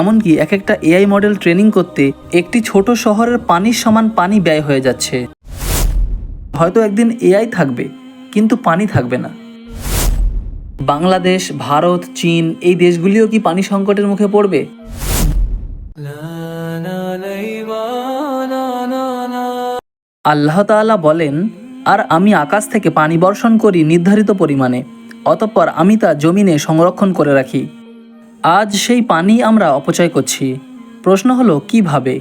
এমনকি এক একটা এআই মডেল ট্রেনিং করতে একটি ছোট শহরের পানির সমান পানি ব্যয় হয়ে যাচ্ছে। হয়তো একদিন এআই থাকবে, কিন্তু পানি থাকবে না। বাংলাদেশ, ভারত, চীন, এই দেশগুলিও কি পানি সংকটের মুখে পড়বে? আল্লাহ তাআলা বলেন, আর আমি আকাশ থেকে পানি বর্ষণ করি নির্ধারিত পরিমাণে, অতঃপর আমি তা জমিনে সংরক্ষণ করে রাখি। আজ সেই পানি আমরা অপচয় করছি। প্রশ্ন হলো, কীভাবে?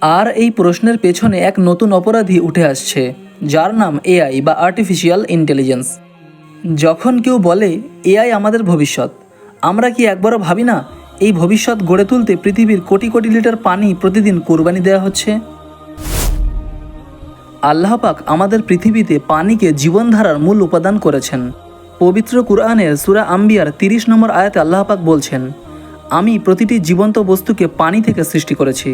আর এই প্রশ্নের পেছনে এক নতুন অপরাধী উঠে আসছে, যার নাম এআই বা আর্টিফিশিয়াল ইন্টেলিজেন্স যখন কেউ বলে, এআই আমাদের ভবিষ্যৎ আমরা কি একবারও ভাবি না, এই ভবিষ্যৎ গড়ে তুলতে পৃথিবীর কোটি কোটি লিটার পানি প্রতিদিন কোরবানি দেওয়া হচ্ছে? আল্লাহ পাক আমাদের পৃথিবীতে পানিকে জীবনধারার মূল উপাদান করেছেন। পবিত্র কুরআনের সূরা আম্বিয়ার তিরিশ নম্বর আয়াতে আল্লাহ পাক বলছেন, আমি প্রতিটি জীবন্ত বস্তুকে পানি থেকে সৃষ্টি করেছি।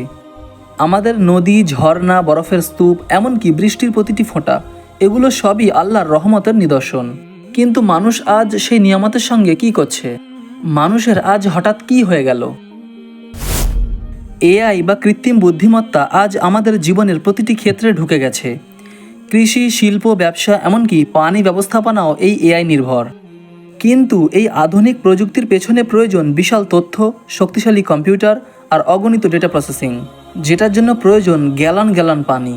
আমাদের নদী, ঝর্ণা, বরফের স্তূপ, এমনকি বৃষ্টির প্রতিটি ফোঁটা, এগুলো সবই আল্লাহর রহমতের নিদর্শন। কিন্তু মানুষ আজ সেই নিয়ামতের সঙ্গে কি করছে? মানুষের আজ হঠাৎ কি হয়ে গেল? এআই বা কৃত্রিম বুদ্ধিমত্তা আজ আমাদের জীবনের প্রতিটি ক্ষেত্রে ঢুকে গেছে। কৃষি, শিল্প, ব্যবসা, এমনকি পানি ব্যবস্থাপনাও এই এআই নির্ভর। কিন্তু এই আধুনিক প্রযুক্তির পেছনে প্রয়োজন বিশাল তথ্য, শক্তিশালী কম্পিউটার আর অগণিত ডেটা প্রসেসিং, যেটার জন্য প্রয়োজন গ্যালন গ্যালন পানি।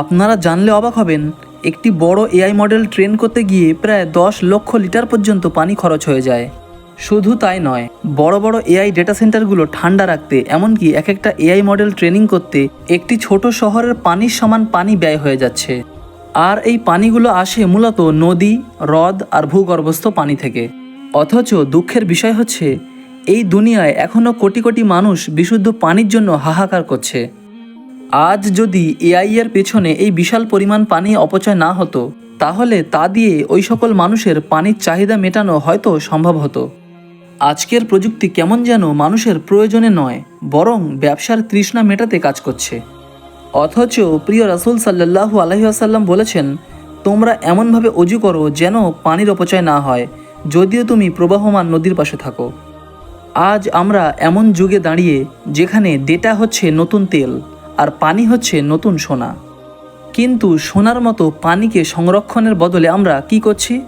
আপনারা জানলে অবাক হবেন, একটি বড় এআই মডেল ট্রেন করতে গিয়ে প্রায় দশ লক্ষ লিটার পর্যন্ত পানি খরচ হয়ে যায়। শুধু তাই নয়, বড় বড় এআই ডেটা সেন্টারগুলো ঠান্ডা রাখতে, এমনকি এক একটা এআই মডেল ট্রেনিং করতে একটি ছোট শহরের পানির সমান পানি ব্যয় হয়ে যাচ্ছে। আর এই পানিগুলো আসে মূলত নদী, হ্রদ আর ভূগর্ভস্থ পানি থেকে। অথচ দুঃখের বিষয় হচ্ছে, এই দুনিয়ায় এখনও কোটি কোটি মানুষ বিশুদ্ধ পানির জন্য হাহাকার করছে। আজ যদি এআই এর পেছনে এই বিশাল পরিমাণ পানি অপচয় না হতো, তাহলে তা দিয়ে ওই সকল মানুষের পানির চাহিদা মেটানো হয়তো সম্ভব হতো। আজকের প্রযুক্তি কেমন যেন মানুষের প্রয়োজনে নয়, বরং ব্যবসার তৃষ্ণা মেটাতে কাজ করছে। অথচ প্রিয় রাসুল সাল্লাহু আলহিহাসাল্লাম বলেছেন, তোমরা এমনভাবে অজু করো যেন পানির অপচয় না হয়, যদিও তুমি প্রবাহমান নদীর পাশে থাকো। আজ আমরা এমন যুগে দাঁড়িয়ে যেখানে ডেটা হচ্ছে নতুন তেল আর পানি হচ্ছে নতুন সোনা। কিন্তু সোনার মতো পানিকে সংরক্ষণের বদলে আমরা কি করছি?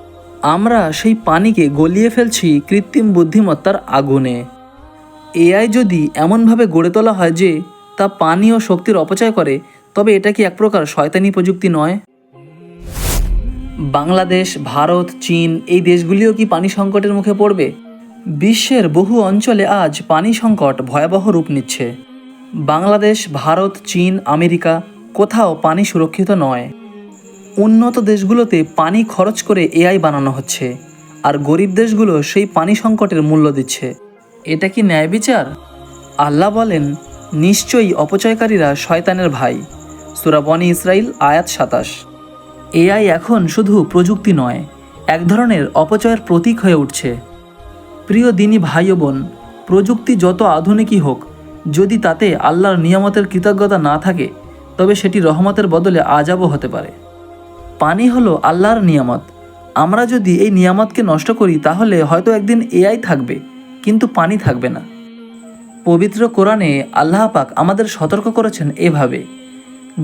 আমরা সেই পানিকে গলিয়ে ফেলছি কৃত্রিম বুদ্ধিমত্তার আগুনে। এআই যদি এমনভাবে গড়ে তোলা হয় যে তা পানি ও শক্তির অপচয় করে, তবে এটা কি এক প্রকার শয়তানি প্রযুক্তি নয়? বাংলাদেশ, ভারত, চীন এই দেশগুলিও কি পানি সংকটের মুখে পড়বে? বিশ্বের বহু অঞ্চলে আজ পানি সংকট ভয়াবহ রূপ নিচ্ছে। বাংলাদেশ, ভারত, চীন, আমেরিকা কোথাও পানি সুরক্ষিত নয়। উন্নত দেশগুলোতে পানি খরচ করে এআই বানানো হচ্ছে, আর গরিব দেশগুলো সেই পানি সংকটের মূল্য দিচ্ছে। এটা কি ন্যায় বিচার? আল্লাহ বলেন, নিশ্চয়ই অপচয়কারীরা শয়তানের ভাই। সুরা বনি ইসরাইল, আয়াত সাতাশ। এআই এখন শুধু প্রযুক্তি নয়, এক ধরনের অপচয়ের প্রতীক হয়ে উঠছে। প্রিয় দিনী ভাই ও বোন, প্রযুক্তি যত আধুনিকই হোক, যদি তাতে আল্লাহর নিয়ামতের কৃতজ্ঞতা না থাকে, তবে সেটি রহমতের বদলে আজাবও হতে পারে। পানি হলো আল্লাহর নিয়ামত। আমরা যদি এই নিয়ামতকে নষ্ট করি, তাহলে হয়তো একদিন এআই থাকবে, কিন্তু পানি থাকবে না। পবিত্র কোরআনে আল্লাহ পাক আমাদের সতর্ক করেছেন এভাবে,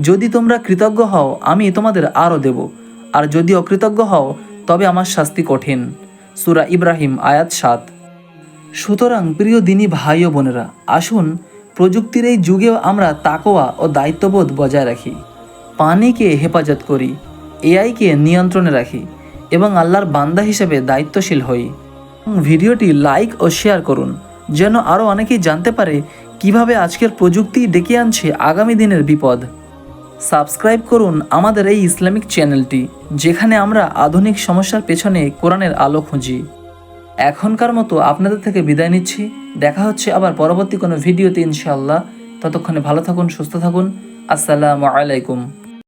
যদি তোমরা কৃতজ্ঞ হও, আমি তোমাদের আরও দেব, আর যদি অকৃতজ্ঞ হও, তবে আমার শাস্তি কঠিন। সুরা ইব্রাহিম আয়াত সাত। সুতরাং প্রিয় দিনী ভাই ও বোনেরা, আসুন প্রযুক্তির এই যুগেও আমরা তাকোয়া ও দায়িত্ববোধ বজায় রাখি। পানিকে হেফাজত করি এআইকে নিয়ন্ত্রণে রাখি এবং আল্লাহর বান্দা হিসেবে দায়িত্বশীল হই। ভিডিওটি লাইক ও শেয়ার করুন, যেন আরও অনেকেই জানতে পারে কীভাবে আজকের প্রযুক্তি ডেকে আনছে আগামী দিনের বিপদ। সাবস্ক্রাইব করুন আমাদের এই ইসলামিক চ্যানেলটি, যেখানে আমরা আধুনিক সমস্যার পেছনে কোরআনের আলো খুঁজি। এখনকার মতো আপনাদের থেকে বিদায় নিচ্ছি, দেখা হচ্ছে আবার পরবর্তী কোনো ভিডিওতে ইনশাআল্লাহ। ততক্ষণে ভালো থাকুন, সুস্থ থাকুন। আসসালামু আলাইকুম।